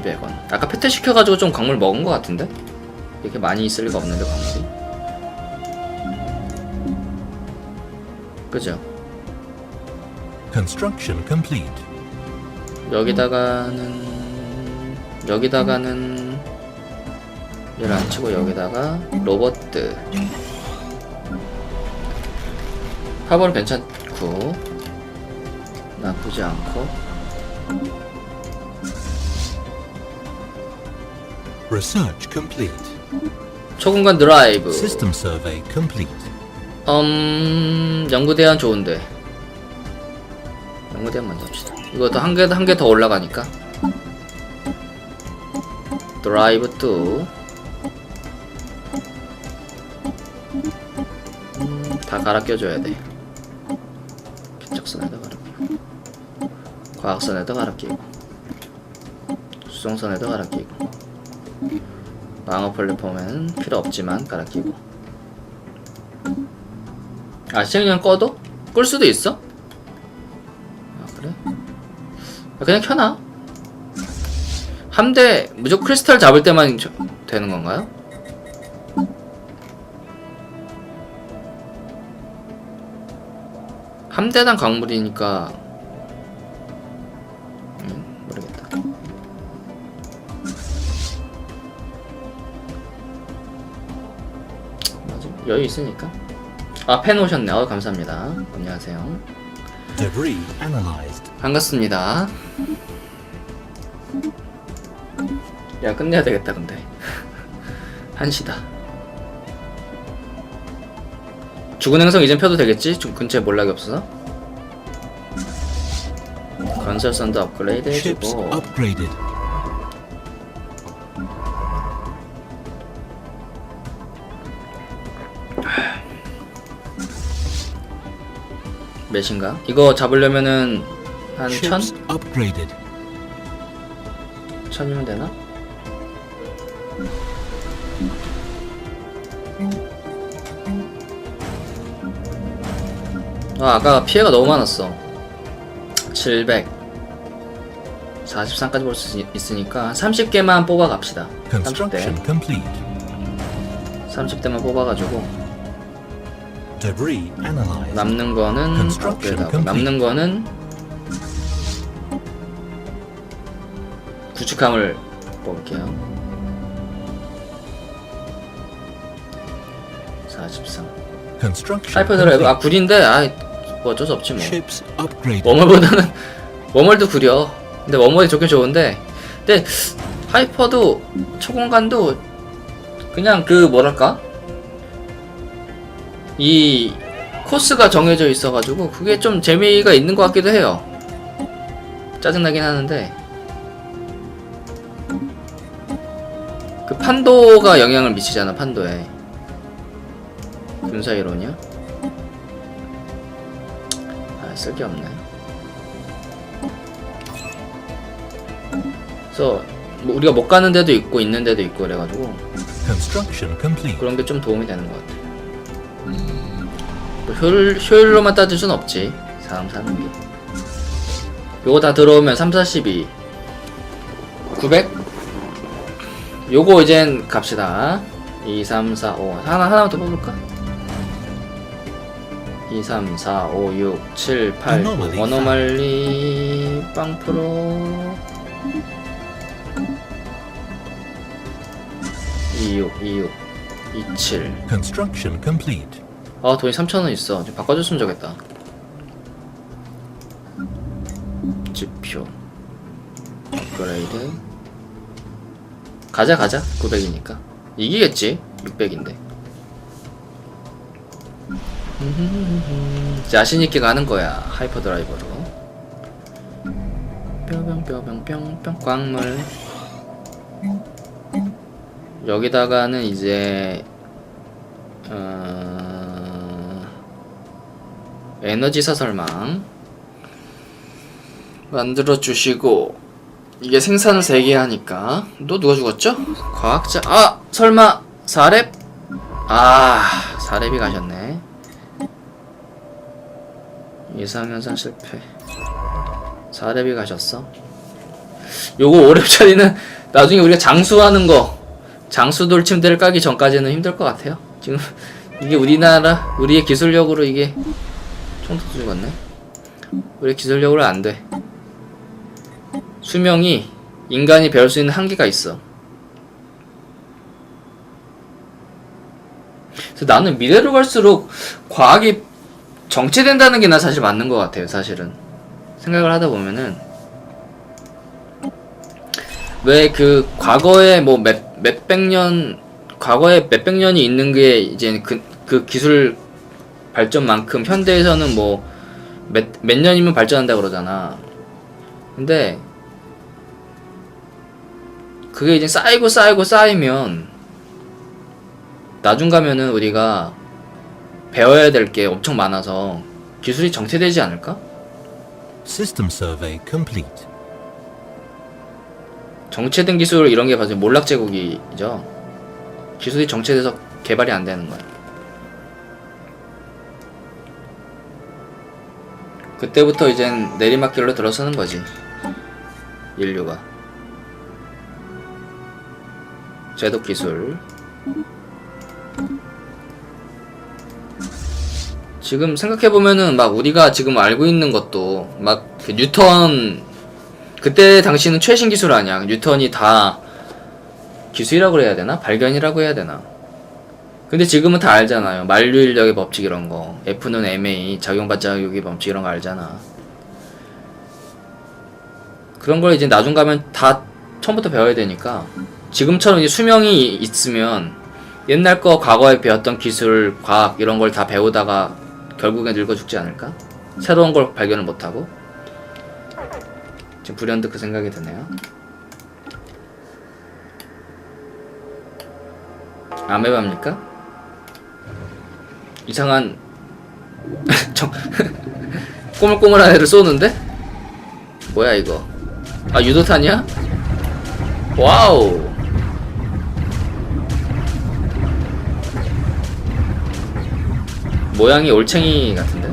200원 아까 패트 시켜가지고 좀 광물 먹은 것 같은데? 이렇게 많이 있을 리가 없는데 광물이 그죠? Construction complete. 여기다가는 여기다가는 얘를 안 치고 여기다가 로버트 화벌 괜찮고 나쁘지 않고 Research complete. 초공간 드라이브. System survey complete. 음 연구대안 좋은데. 연구대안 먼저 합시다. 이것도 한개 한 개 더 올라가니까. 드라이브 또 음, 다 갈아 껴줘야 돼. 기적선에도 갈아 끼고. 과학선에도 갈아 끼고. 수송선에도 갈아 끼고 방어 플랫폼에는 필요 없지만 갈아 끼고 아 시청량 꺼도? 끌 수도 있어? 아 그래? 아, 그냥 켜놔 함대 무조건 크리스탈 잡을 때만 저- 되는 건가요? 함대당 광물이니까 여유 있으니까 아, 펜 오셨네. 어, 감사합니다. 안녕하세요. 반갑습니다. 야, 끝내야 되겠다, 근데. 한시다. 죽은 행성 이젠 펴도 되겠지? 좀 근처에 몰락이 없어서. 건설선도 업그레이드 해주고. 몇인가? 이거 잡으려면은 한 천? 천이면 되나? 아, 아까 피해가 너무 많았어. 700. 43까지 볼 수 있으니까 30개만 뽑아 갑시다. 30대. Construction complete. 30대만 뽑아가지고. 남는 거는 업그레이드하고 complete. 남는 거는 구축함을 뽑을게요. 43. Construction 하이퍼 드라이브 아. 굴인데 아뭐 어쩔 수 없지 뭐. 워멀보다는 워멀도 구려. 근데 워멀이 좋긴 좋은데 근데 하이퍼도 초공간도 그냥 그 뭐랄까 이 코스가 정해져 있어가지고 그게 좀 재미가 있는 것 같기도 해요. 짜증나긴 하는데 그 판도가 영향을 미치잖아 판도에 군사 이론이야? 아 쓸데없네. 그래서 뭐 우리가 못 가는 데도 있고 있는 데도 있고 그래가지고. 그런 게 좀 도움이 되는 것 같아. 뭐 효율, 효율로만 따질 순 없지. 사람 사는 게. 요거 다 들어오면 3, 4, 12. 900? 요거 이젠 갑시다. 2, 3, 4, 5. 하나, 하나만 더 뽑을까? 2, 3, 4, 5, 6, 7, 8, 9. 어노멀리 어노말리, 빵프로. 26, 26, 27. Construction complete. 아 돈이 3천 원 있어. 좀 바꿔줬으면 좋겠다. 지표. 업그레이드. 가자 가자. 900이니까. 이기겠지? 600인데. 자신 있게 가는 거야 하이퍼 드라이버로. 뿅뿅뿅뿅뿅뿅. 광물 여기다가는 이제 어... 에너지 사설망 만들어 주시고 이게 생산을 3개 하니까. 또 누가 죽었죠? 과학자. 아 설마 4렙? 아 4렙이 가셨네. 예상현상 실패. 4렙이 가셨어? 요거 오랩 처리는 나중에 우리가 장수하는 거 장수 돌 침대를 까기 전까지는 힘들 것 같아요. 지금 이게 우리나라 우리의 기술력으로 이게 총도 죽었네. 우리 기술력으로 안 돼. 수명이 인간이 배울 수 있는 한계가 있어. 그래서 나는 미래로 갈수록 과학이 정체된다는 게 나 사실 맞는 것 같아요. 사실은 생각을 하다 보면은 왜 그 과거에 뭐몇 몇백 년 과거에 몇백 년이 있는 게 이제 그, 그 기술 발전만큼 현대에서는 뭐 몇 몇 년이면 발전한다 그러잖아. 근데 그게 이제 쌓이고 쌓이고 쌓이면 나중 가면은 우리가 배워야 될 게 엄청 많아서 기술이 정체되지 않을까? System survey complete. 정체된 기술 이런 게 바로 몰락 제국이죠. 기술이 정체돼서 개발이 안 되는 거야. 그때부터 이젠 내리막길로 들어서는 거지. 인류가. 제독 기술. 지금 생각해보면은 막 우리가 지금 알고 있는 것도 막 그 뉴턴 그때 당시는 최신 기술 아니야. 뉴턴이 다 기술이라고 해야 되나? 발견이라고 해야 되나? 근데 지금은 다 알잖아요. 만류 인력의 법칙 이런 거. F는 MA, 작용반작용의 법칙 이런 거 알잖아. 그런 걸 이제 나중 가면 다 처음부터 배워야 되니까 지금처럼 이제 수명이 있으면 옛날 거 과거에 배웠던 기술, 과학 이런 걸 다 배우다가 결국엔 늙어 죽지 않을까? 새로운 걸 발견을 못하고 지금 불현듯 그 생각이 드네요. 아메바입니까? 이상한 정 꼬물꼬물한 애를 쏘는데? 뭐야 이거? 아 유도탄이야? 와우 모양이 올챙이 같은데?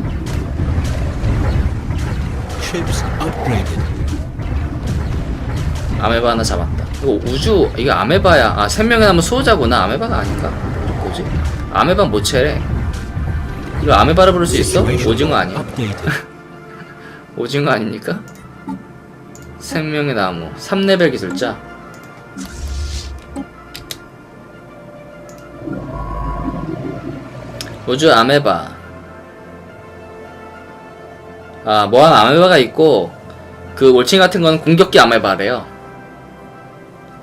아메바 하나 잡았다. 이거 우주 이거 아메바야. 아 생명의 나무 수호자구나. 아메바가 아닌가? 뭐지? 아메바 모체래. 이거 아메바라 부를 수 있어? 오징어 아니야? 오징어 아닙니까? 생명의 나무 3레벨 기술자. 우주 아메바. 아, 뭐한 아메바가 있고 그 올챙이 같은 거는 공격기 아메바래요.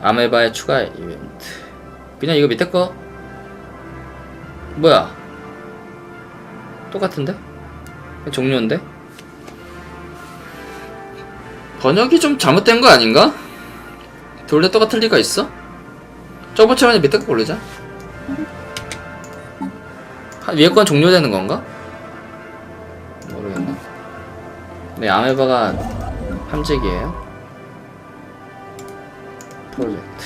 아메바의 추가 이벤트. 그냥 이거 밑에 거 뭐야? 똑같은데? 종료인데? 번역이 좀 잘못된 거 아닌가? 둘 다 똑같을 리가 있어? 저번처럼 밑에 거 고르자. 하- 위에 건 종료되는 건가? 모르겠네. 네, 아메바가 함재기예요. 프로젝트.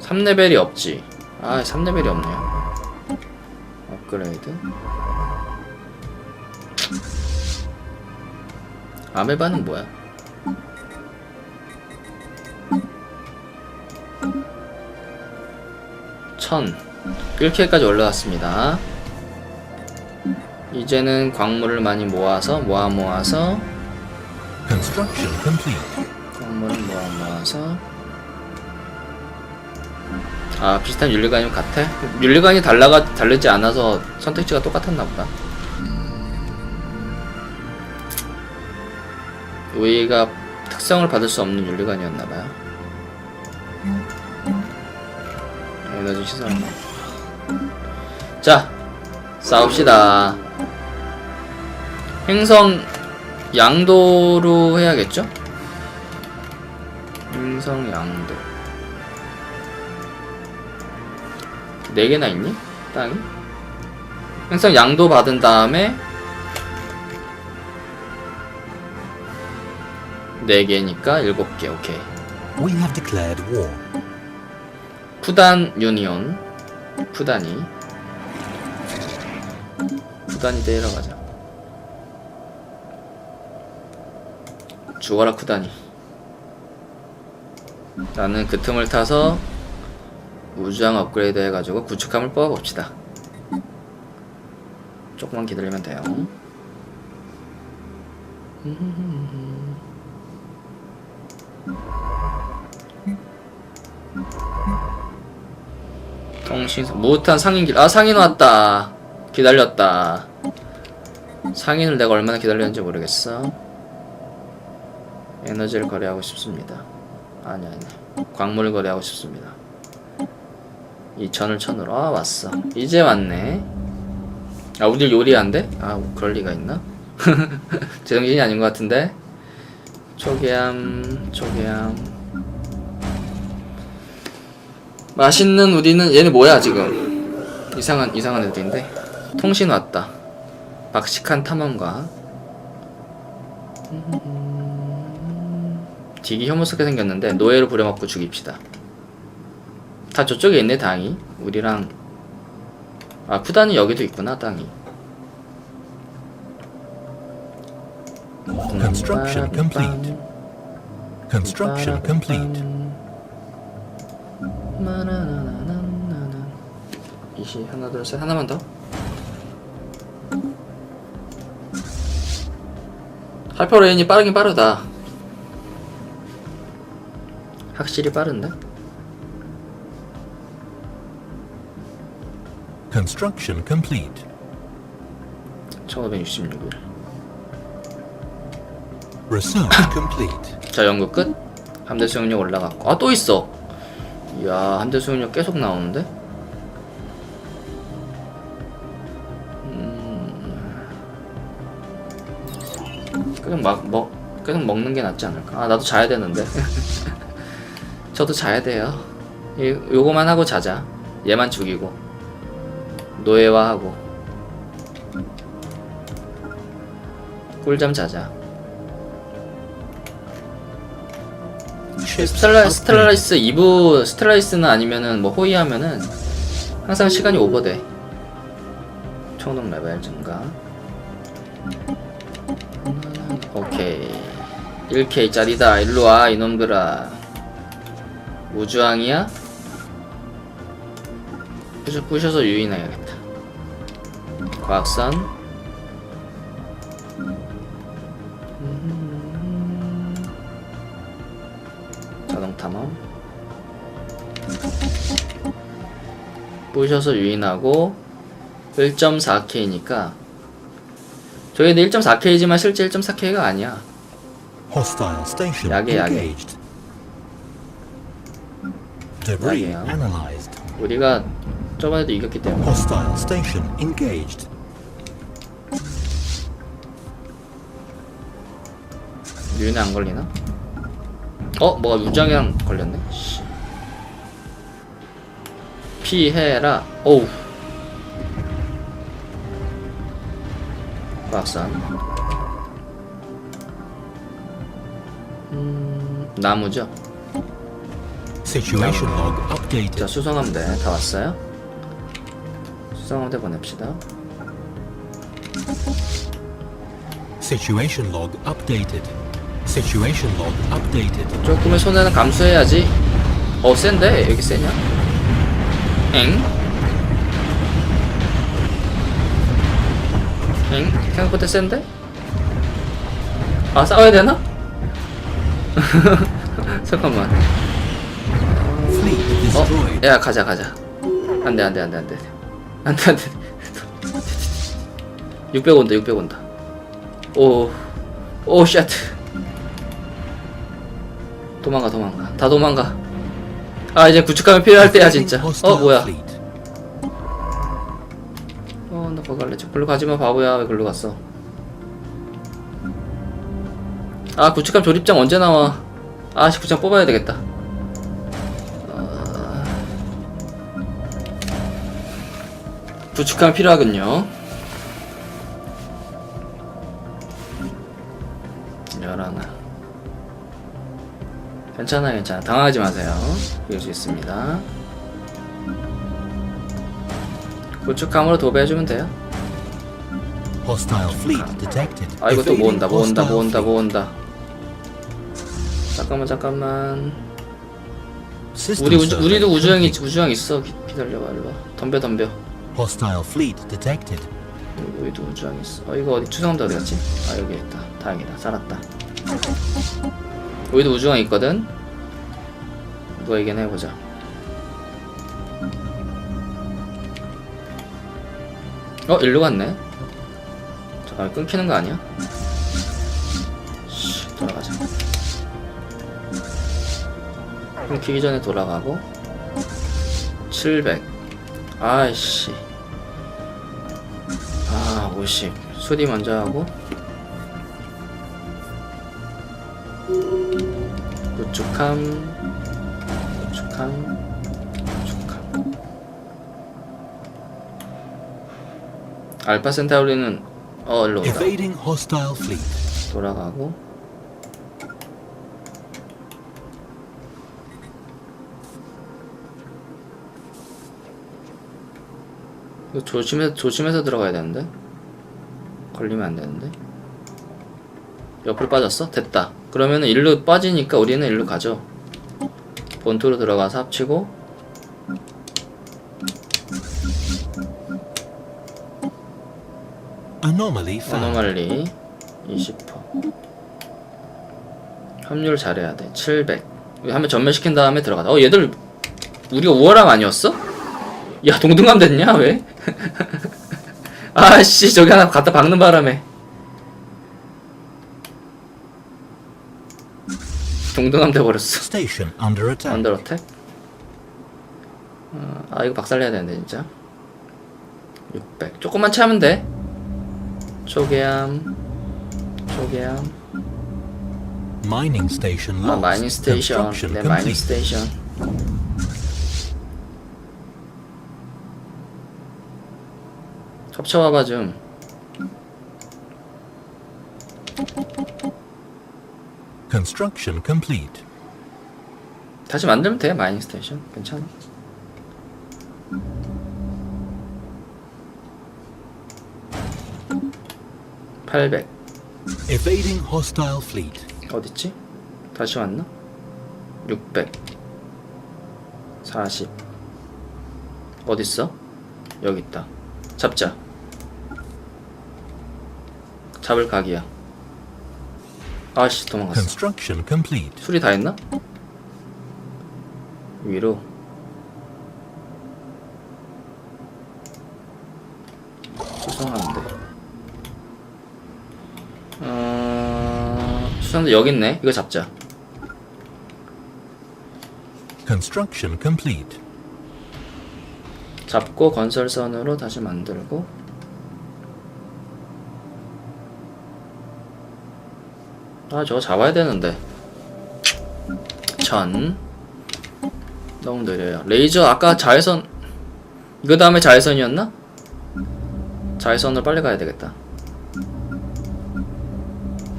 3레벨이 없지. 아, 3레벨이 없네요. 업그레이드. 아메바는 뭐야? 천 1킬까지 올라왔습니다. 이제는 광물을 많이 모아서 모아 모아서 Construction complete. 광물을 모아 모아서 아 비슷한 윤리관이면 같아? 윤리관이 달라가 다르지 않아서 선택지가 똑같았나 보다. 우리가 특성을 받을 수 없는 윤리관이었나 봐요. 에너지 시설. 자, 싸웁시다. 행성 양도로 해야겠죠? 행성 양도. 네 개나 있니? 땅이? 행성 양도 받은 다음에 네 개니까 일곱 개. 오케이. We have declared war. 푸단 유니온. 푸단이. 푸단이 데리러 가자. 죽어라 쿠다니. 나는 그 틈을 타서 우주항 업그레이드 해가지고 구축함을 뽑아봅시다. 조금만 기다리면 돼요. 통신 무탄 상인길. 아 상인 왔다. 기다렸다. 상인을 내가 얼마나 기다렸는지 모르겠어 에너지를 거래하고 싶습니다. 아니 아니. 광물을 거래하고 싶습니다. 이 천을 천으로. 아 왔어. 이제 왔네. 아 우리 요리한데? 아 그럴 리가 있나? 제 정신이 아닌 것 같은데? 초계함 초계함. 맛있는 우리는 얘네 뭐야 지금? 이상한 이상한 애들인데? 통신 왔다. 박식한 탐험가. 음, 되게 혐오스럽게 생겼는데 노예로 부려먹고 죽입시다 다 저쪽에 있네 당이 우리랑 아 쿠단이 여기도 있구나 땅이 Construction complete. Construction complete. 이시 하나 둘셋 하나만 더. 할퍼레인이 빠르긴 빠르다. 확실히 빠른데? Construction complete. 1566일. Research complete. 자 연구 끝. 함대 수용력 올라갔고 아 또 있어. 이야 함대 수용력 계속 나오는데? 음... 그냥 막 먹, 그냥 먹는 게 낫지 않을까? 아 나도 자야 되는데. 저도 자야 돼요. 이, 요거만 하고 자자. 얘만 죽이고 노예화하고 꿀잠 자자. 스텔라. 스텔라리스 2부 스텔라리스는 아니면은 뭐 호위하면은 항상 시간이 오버돼 총동 레벨 증가 오케이 1K 짜리다 일로와 이놈들아 우주항이야? 부셔, 부셔서 유인해야겠다 과학선 자동 탐험 부셔서 유인하고 1.4K니까 저희는 1.4K지만 실제 1.4K가 아니야 야게. engaged. Debris 야게요. analyzed. 우리가 저번에도 이겼기 때문에 Hostile station engaged. 유인에 안 걸리나? 어? 뭐가 유장이랑 걸렸네? 씨. 피해라 오우 과학산 음... 나무죠? Situation log 자 updated. 수송함대 다 왔어요? 수송함대 보냅시다 Situation log updated. Situation log updated. 조금의 손해는 감수해야지 어 센데 여기 세냐? 엥? 엥? 생각보다 센데? 아 싸워야 되나? 잠깐만 어? 야 가자 가자. 안돼 안돼 안돼 안돼. 안돼 안돼. 600 온다 600 온다. 오오 쉣 도망가 도망가. 다 도망가. 아 이제 구축하면 필요할 때야 진짜. 어 뭐야. 어나 거기 갈래. 저 글로 가지마 바보야. 왜 글로 갔어? 아 구축함 조립장 언제 나와? 아씨 구축함 뽑아야 되겠다 구축함 필요하군요. 열하나. 괜찮아 괜찮아 당황하지 마세요. 이길 수 있습니다. 구축함으로 도배해주면 돼요. 아 이거 또 모은다 모은다 모은다. 모은다. 잠깐만 잠깐만. 우리 우주, 우리도 우주형 있 complete. 우주형 있어. 기, 기다려봐 일로와 덤벼 덤벼 Hostile fleet detected. 우리도 우주형 있어. 어 이거 어디 추상함도 어디 갔지? 아 여기 있다. 다행이다. 살았다. 우리도 우주형 있거든? 누가 이긴 해보자. 어 일로 갔네? 잠깐 끊기는 거 아니야? 씨, 돌아가자. 끊기기 전에 돌아가고. 700 아이씨. 아, 50. 수리 먼저 하고. 우측함. 우측함. 우측함. 알파 센타우리는 어, 일로 fleet. 돌아가고. 조심해서 조심해서 들어가야 되는데 걸리면 안 되는데 옆으로 빠졌어? 됐다 그러면은 일로 빠지니까 우리는 일로 가죠 본토로 들어가서 합치고. 어노말리 20% 합률 잘해야 돼. 700. 한번 전멸시킨 다음에 들어가다. 어, 얘들 우리가 우월함 아니었어? 야, 동등함 됐냐? 왜? 아씨, 저기 하나 갖다 박는 바람에. 동등함 돼버렸어. Station under attack. 언더 어택? 어, 아 이거 박살내야 되는데 진짜 600 조금만 차면 돼 초계함 초계함 Mining station 아 lost. 마이닝 스테이션 Construction 네 마이닝 complete. 스테이션 겹쳐와봐 좀 Construction complete. 다시 만들면 돼 마이닝 스테이션 괜찮아 (800) Evading hostile fleet. 어딨지? 다시 왔나? 600 40 어딨어? 여기 있다 잡자 잡을 각이야. 아씨 도망갔어. Construction complete. 수리 다 했나? 위로. 수상한데. 어... 수상대 여기 있네. 이거 잡자. Construction complete. 잡고 건설선으로 다시 만들고 아 저거 잡아야 되는데. 전. 너무 느려요. 레이저 아까 자외선 이거 다음에 자외선이었나? 자외선으로 빨리 가야 되겠다.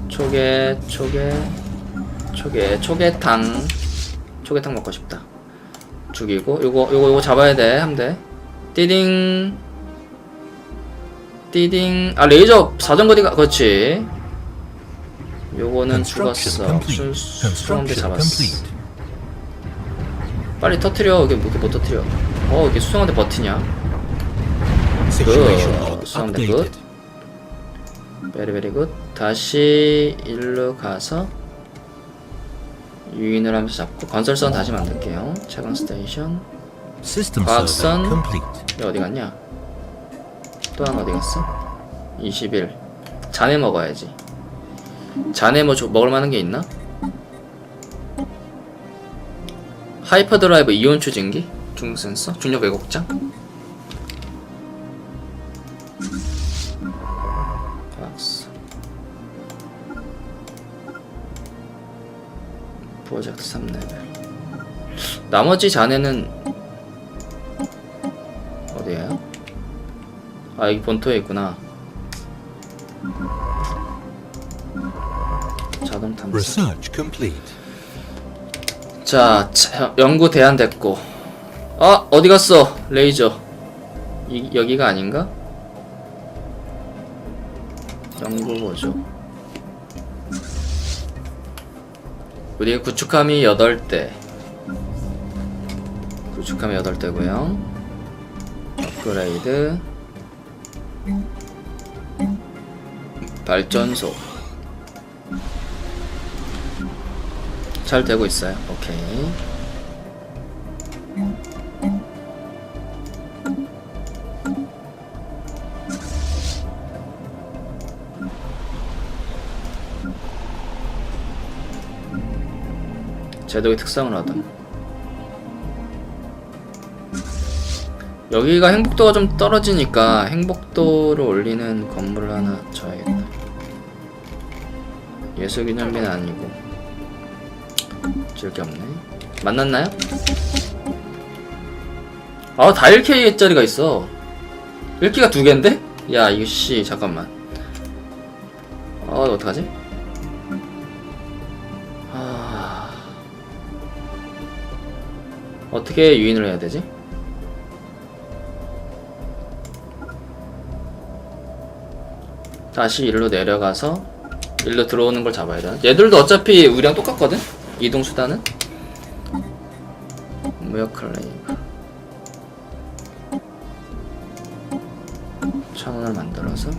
초계 초계 초계 초계탕. 초계탕 먹고 싶다. 죽이고. 요거 요거 요거 잡아야 돼 함대 띠딩. 띠딩. 아 레이저 사정거리가 그렇지 요거는 죽었어 complete. 수, 수상대 Construction 잡았어. 빨리 터트려 이게 뭐, 못 터트려 어 이게 수상한테 버티냐 Good. log Sound updated. 베리 베리 굿 다시 일로 가서 유인을 하면서 잡고 건설선 다시 만들게요 최강 스테이션 과학선. 어디 갔냐? 또 하나 어디 갔어? 21. 자네 먹어야지. 자네 뭐 줘- 먹을 만한 게 있나? 하이퍼 드라이브 이온 추진기? 중력 센서? 중력 왜곡장? 과학서. 프로젝트 3레벨. 나머지 자네는 어디에요? 아 여기 본토에 있구나 Research complete. 자 자, 연구 대안 됐고. 아 어디 갔어 레이저? 이, 여기가 아닌가? 연구 보조 그리고 구축함이 8대. 구축함이 8대고요. 업그레이드. 발전소 잘 되고 있어요 오케이 제독의 특성을 얻음. 여기가 행복도가 좀 떨어지니까 행복도를 올리는 건물을 하나 줘야겠다. 예술기념비는 아니고 줄게 없네. 만났나요? 아, 다 1K짜리가 있어. 1K가 두 개인데? 야, 이거 씨, 잠깐만. 아, 어떡하지? 아... 어떻게 유인을 해야 되지? 다시 일로 내려가서 일로 들어오는 걸 잡아야 돼. 얘들도 어차피 우리랑 똑같거든? 이동 수단은? 무역 클레이브 천 원을 만들어서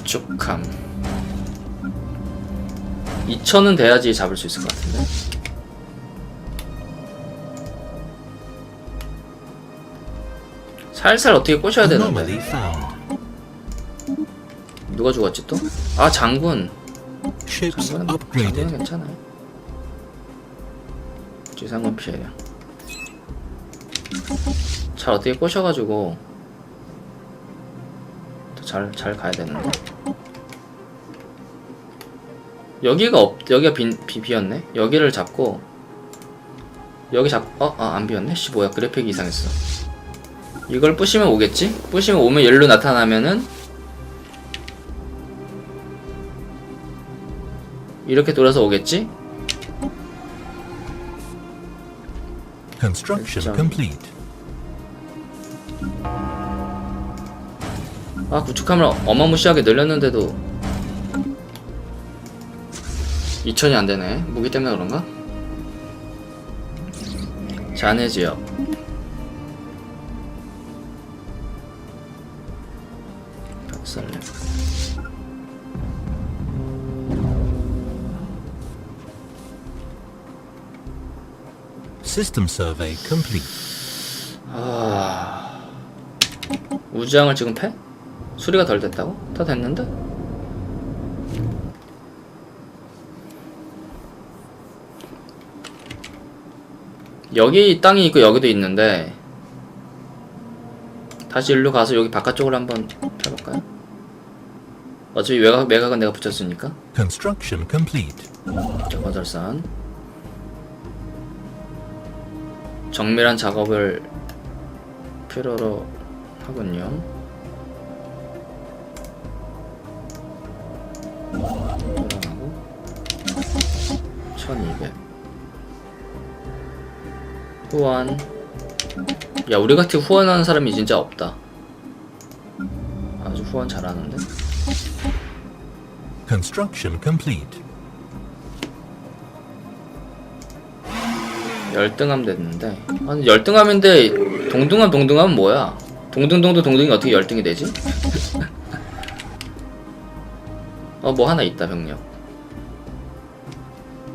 우측함 2천은 돼야지 잡을 수 있을 것 같은데 살살 어떻게 꼬셔야 되는데. 누가 죽었지 또? 아 장군 장군은, 장군은. 괜찮아요 지상군 피해량 잘 어떻게 꼬셔가지고 잘 잘 가야 되는데 여기가 없 여기가 빈, 비, 비었네 여기를 잡고 여기 잡 어? 아, 안 비었네? 씨 뭐야 그래픽이 이상했어 이걸 부시면 오겠지? 부시면 오면 일로 나타나면은 이렇게 돌아서 오겠지? Construction complete. 아 구축함을 어마무시하게 늘렸는데도 2000이 안되네 무기 때문에 그런가? 잔해 지역 System survey complete. 아... 우주항을 지금 패? 수리가 덜 됐다고? 다 됐는데? 여기 땅이 있고 여기도 있는데 다시 일로 가서 여기 바깥쪽으로 한번 펴볼까요? 어차피 외곽, 외곽은 내가 붙였으니까 Construction complete. 자, 거절산 정밀한 작업을 필요로 하군요. 돌아가고 1200 후원 야 우리 같이 후원하는 사람이 진짜 없다 아주 후원 잘하는데 Construction complete. 열등함 됐는데 아니 열등함인데 동등함 동등함은 뭐야? 동등동등 동등이 어떻게 열등이 되지? 어 뭐 하나 있다 병력.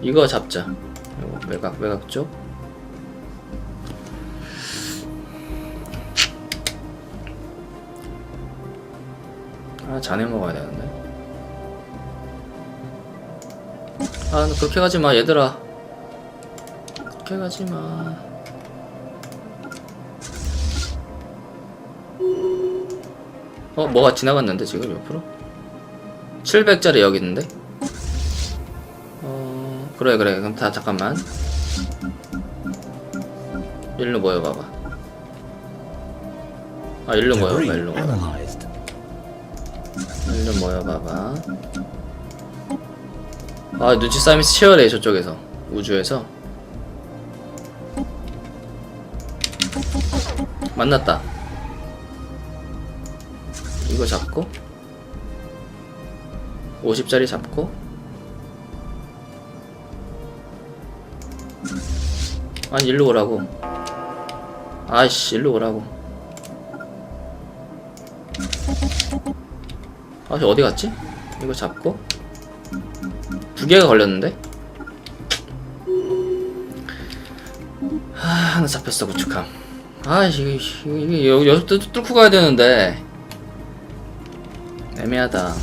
이거 잡자. 이거 외곽 외곽 쪽. 아 자네 먹어야 되는데. 아 그렇게 가지 마 얘들아 그렇게 가지 마. 어, 뭐가 지나갔는데 지금 옆으로? 700짜리 여기 있는데? 어, 그래 그래. 그럼 다 잠깐만. 일로 모여봐봐. 아, 일로 모여봐. 일로 모여. analyzed. 일로 모여봐봐. 아, 눈치 싸움이 치열해 저쪽에서. 우주에서. 만났다. 이거 잡고 50짜리 잡고 아니 일로 오라고 아이씨 일로 오라고 아씨 어디 갔지? 이거 잡고 두 개가 걸렸는데? 아 하나 잡혔어 구축함 아이씨 여기 여기서 뚫- 뚫고 가야 되는데. 애매하다.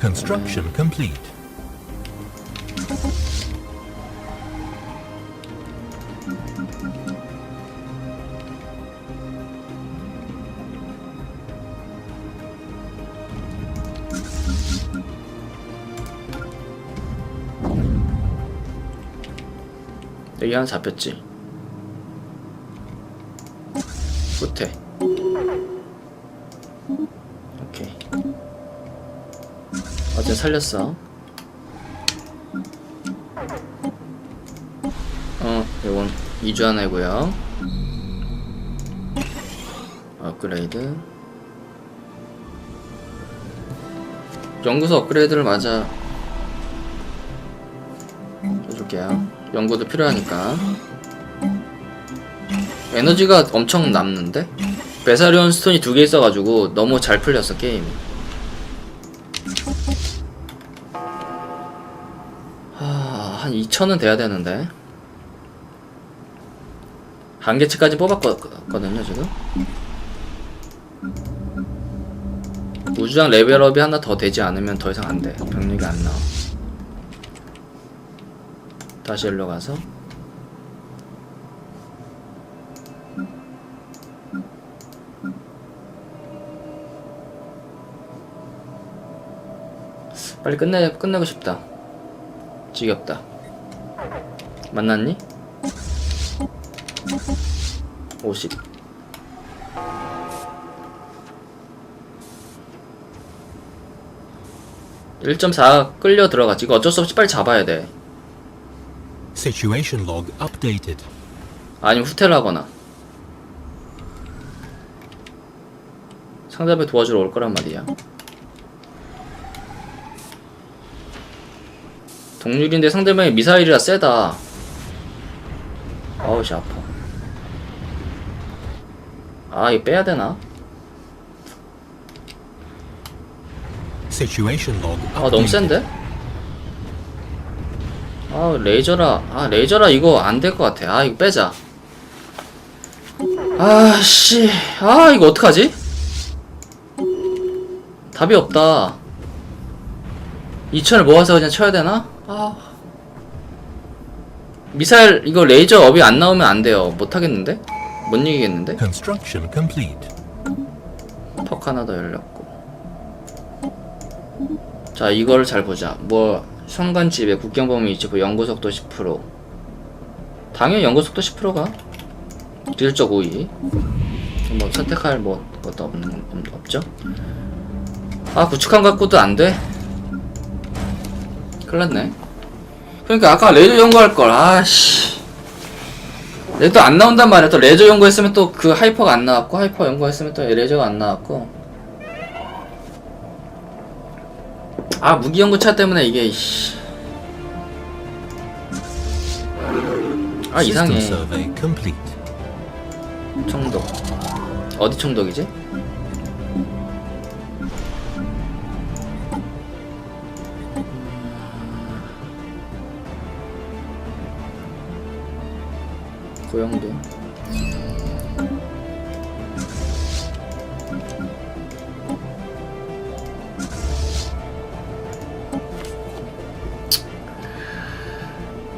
Construction complete. 여기 하나 잡혔지 끝에 오케이. 어제 살렸어. 어 요건 2주 하나이고요. 업그레이드. 연구소 업그레이드를 맞아 해줄게요. 연구도 필요하니까 에너지가 엄청 남는데? 베사리온 스톤이 두 개 있어가지고 너무 잘 풀렸어 게임이. 하... 한 2천은 돼야 되는데. 한계치까지 뽑았거든요 지금. 우주장 레벨업이 하나 더 되지 않으면 더 이상 안돼. 병력이 안 나와. 다시 일로 가서 빨리 끝내 끝내고 싶다. 지겹다. 만났니? 50. (1.4) 끌려 들어갔지 이거 어쩔 수 없이 빨리 잡아야 돼 Situation log updated. 아니면 후퇴를 하거나 상대방이 도와주러 올 거란 말이야 동률인데 상대방이 미사일이라 세다 어우 씨 아파 아 이거 빼야 되나? Situation log 아 너무. 센데? 아 레이저라 아 레이저라 이거 안 될 것 같아 아 이거 빼자 아씨 아 이거 어떡하지? 답이 없다 2천을 모아서 그냥 쳐야 되나? 아. 미사일 이거 레이저 업이 안 나오면 안 돼요. 못 하겠는데? 못 이기겠는데? Construction complete. 턱 하나 더 열렸고. 자 이거를 잘 보자. 뭐 현관집에 국경범위 있고 연구속도 10% 당연히 연구속도 10%가. 질적 우위 뭐 선택할 뭐 것도 없는 건 없죠? 아 구축함 갖고도 안돼 큰일났네 그러니까 아까 레이저 연구할 걸 아씨 레이저 안 나온단 말이야 또 레이저 연구했으면 또 그 하이퍼가 안 나왔고 하이퍼 연구했으면 또 레이저가 안 나왔고 아 무기 연구차 때문에 이게 이씨. 아 이상해. 청독 어디 청독이지? 고영도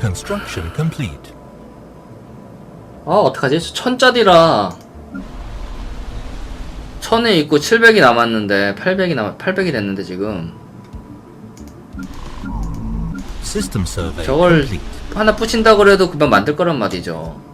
Construction complete. 아 어떡하지? 천짜리라 천에 있고 700이 남았는데 800이 남 800이 됐는데 지금 System survey 저걸 complete. 하나 붙인다 그래도 금방 만들 거란 말이죠.